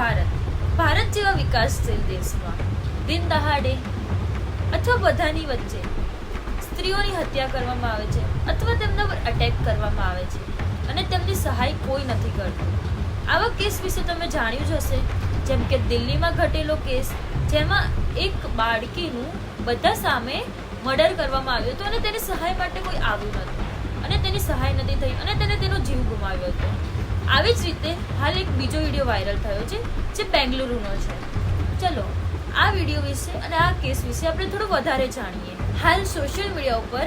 ભારત. ભારત જેવા વિકાસશીલ દેશમાં દિન દહાડે અથવા બધાની વચ્ચે સ્ત્રીઓની હત્યા કરવામાં આવે છે અથવા તેમના પર અટેક કરવામાં આવે છે અને તેમની સહાય કોઈ નથી કરતું. આવા કેસ વિશે તમે જાણ્યું જ હશે, જેમ કે દિલ્હીમાં ઘટેલો કેસ, જેમાં એક બાળકીનું બધા સામે મર્ડર કરવામાં આવ્યું હતું અને તેની સહાય માટે કોઈ આવ્યું નહોતું. અને તેની સહાય નથી થઈ અને તેને તેનો જીવ ગુમાવ્યો હતો. આવી જ રીતે હાલ એક બીજો વીડિયો વાયરલ થયો છે, જે બેંગલુરુનો છે. ચલો, આ વીડિયો વિશે અને આ કેસ વિશે આપણે થોડું વધારે જાણીએ. હાલ સોશિયલ મીડિયા ઉપર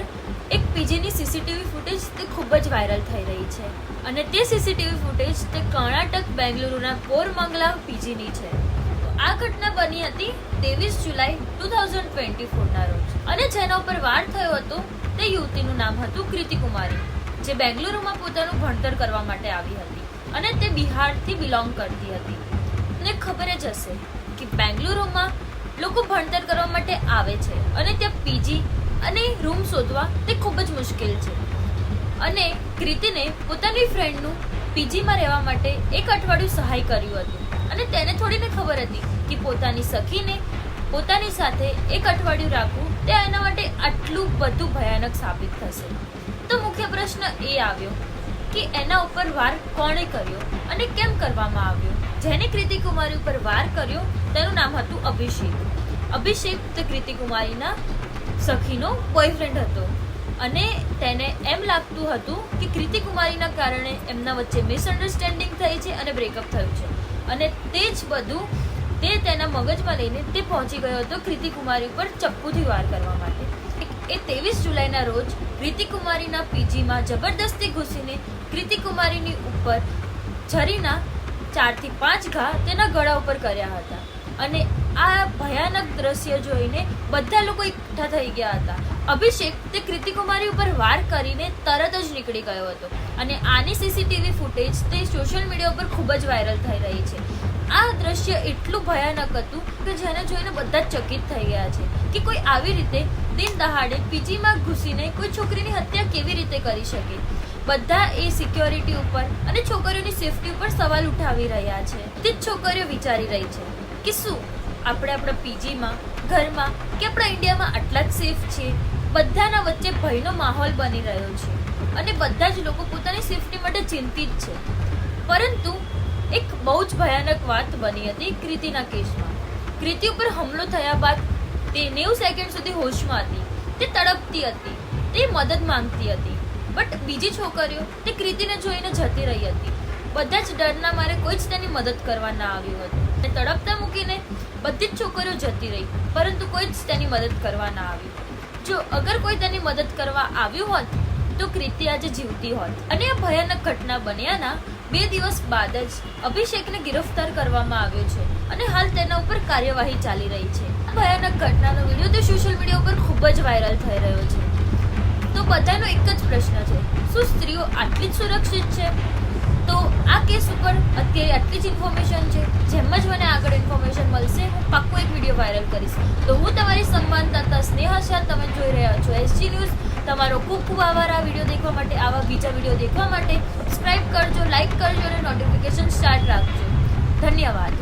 એક પીજીની સીસીટીવી ફૂટેજ તે ખૂબ જ વાયરલ થઈ રહી છે. અને તે સીસીટીવી ફૂટેજ તે કર્ણાટક બેંગલુરુના કોરમંગલા પીજીની છે. આ ઘટના બની હતી ત્રેવીસ જુલાઈ ટુ થાઉઝન્ડ ટ્વેન્ટી ફોરના રોજ. અને જેના ઉપર વાર થયો હતો તે યુવતીનું નામ હતું કૃતિ કુમારી જે બેંગલુરુમાં પોતાનું ભણતર કરવા માટે આવી હતી અને તે બિહારથી બિલોંગ કરતી હતી. ને ખબર જ હશે કે બેંગલુરુમાં લોકો ભણતર કરવા માટે આવે છે અને ત્યાં પીજી અને રૂમ શોધવા તે ખૂબ જ મુશ્કેલ છે. અને કૃતિને પોતાની ફ્રેન્ડનું પીજીમાં રહેવા માટે એક અઠવાડિયું સહાય કર્યું હતું. અને તેને થોડીને ખબર હતી કે પોતાની સખીને પોતાની સાથે એક અઠવાડિયું રાખવું તે એના માટે આટલું બધું ભયાનક સાબિત થશે. તો મુખ્ય પ્રશ્ન એ આવ્યો કે એના ઉપર વાર કોણે કર્યો અને કેમ કરવામાં આવ્યો? જેને કૃતિ કુમારી ઉપર વાર કર્યો, તેનું નામ હતું અભિષેક. અભિષેક તે કૃતિ કુમારીના સખીનો બોયફ્રેન્ડ હતો અને તેને એમ લાગતું હતું કે કૃતિ કુમારીના કારણે એમના વચ્ચે મિસઅન્ડરસ્ટેન્ડિંગ થઈ છે અને બ્રેકઅપ થયું છે. અને તે જ બધું તે તેના મગજમાં લઈને તે પહોંચી ગયો હતો કૃતિ કુમારી ઉપર ચપ્પુથી વાર કરવા માટે. એ ત્રેવીસ જુલાઈના રોજ કૃતિ કુમારીના પીજીમાં જબરદસ્તી ઘૂસીને કૃતિ ઉપર છરીના ચારથી પાંચ ઘા તેના ગળા ઉપર કર્યા હતા. અને આ ભયાનક દ્રશ્ય જોઈને બધા લોકો એકઠા થઈ ગયા હતા. અભિષેક તે કૃતિકુમારી ઉપર વાર કરીને તરત જ નીકળી ગયો હતો. અને આની સીસીટીવી ફૂટેજ તે સોશિયલ મીડિયા ઉપર ખૂબ જ વાયરલ થઈ રહી છે. આ દ્રશ્ય એટલું ભયાનક હતું કે જેને જોઈને બધા ચકિત થઈ ગયા છે કે કોઈ આવી રીતે દિન દહાડે પીજીમાં ઘૂસીને કોઈ છોકરીની હત્યા કેવી રીતે કરી શકે? બધા એ સિક્યોરિટી ઉપર અને છોકરીઓની સેફટી ઉપર સવાલ ઉઠાવી રહ્યા છે. તે જ છોકરીઓ વિચારી રહી છે કે શું આપણે આપણા પીજીમાં, ઘરમાં કે આપણા ઇન્ડિયામાં આટલા જ સેફ છીએ? બધાના વચ્ચે ભયનો માહોલ બની રહ્યો છે અને બધા જ લોકો પોતાની સેફટી માટે ચિંતિત છે. પરંતુ એક બહુ જ ભયાનક વાત બની હતી કૃતિના કેસમાં. કૃતિ ઉપર હુમલો થયા બાદ તે નેવું સેકન્ડ સુધી હોશમાં હતી. તે તડપતી હતી, તે મદદ માંગતી હતી. બટ બીજી છોકરીઓ, તે કૃતિને જોઈને જતી રહી હતી. બધા જ ડરના મારે કોઈ જ તેની મદદ કરવા ના આવ્યું હતું. તે તડપતા મૂકીને બધી જ છોકરીઓ જતી રહી, પરંતુ કોઈ જ તેની મદદ કરવા ના આવ્યું જો અગર કોઈ તેની મદદ કરવા આવ્યું હોત, તો કૃતિ આજે જીવતી હોત. અને આ ભયાનક ઘટના બન્યાના બે દિવસ બાદ જ અભિષેકને ગિરફ્તાર કરવામાં આવ્યો છે અને હાલ તેના ઉપર કાર્યવાહી ચાલી રહી છે. આ ભયાનક ઘટનાનો વીડિયો તો સોશિયલ મીડિયા ઉપર ખૂબ જ વાયરલ થઈ રહ્યો છે. તો બધાનો એક જ પ્રશ્ન છે, શું સ્ત્રીઓ આટલી જ સુરક્ષિત છે? તો આ કેસ ઉપર અત્યારે આટલી જ ઇન્ફોર્મેશન છે, જેમ જ મને આગળ ઇન્ફોર્મેશન મળશે, હું પાક્કો એક વીડિયો વાયરલ કરીશ. તો હું તમારી સન્માનદાતા સ્નેહા શાહ, તમે જોઈ રહ્યા છો એસજી ન્યૂઝ તમારો ખૂબ ખૂબ આભાર આ વીડિયો દેખવા માટે, આવા બીજા વીડિયો દેખવા માટે. સબસ્ક્રાઈબ કરજો લાઇક કરજો અને નોટિફિકેશન સ્ટાર્ટ રાખજો. ધન્યવાદ.